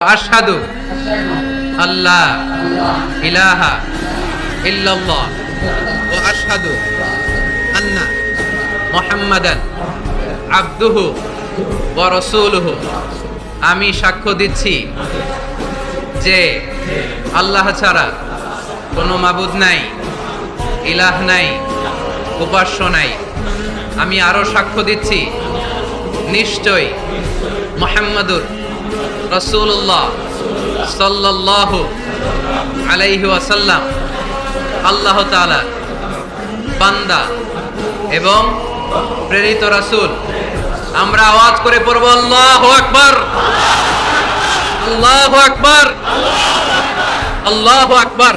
আশহাদু আল্লাহ ইলাহা ইল্লাল্লাহ ও আশহাদু আন্না মুহাম্মাদান আবদুহু ওয়া রাসূলুহু। আমি সাক্ষ্য দিচ্ছি যে আল্লাহ ছাড়া কোনো মাবুদ নাই, ইলাহ নাই, উপাস্য নাই। আমি আরও সাক্ষ্য দিচ্ছি নিশ্চয় মোহাম্মদুর রসুল্লাহ সাল্লাহ আলাইহি আসাল্লাম আল্লাহ তাআলা, বান্দা এবং প্রেরিত রাসূল। আমরা আওয়াজ করে পড়ব, আল্লাহু আকবার। আল্লাহু আকবার। আল্লাহু আকবার।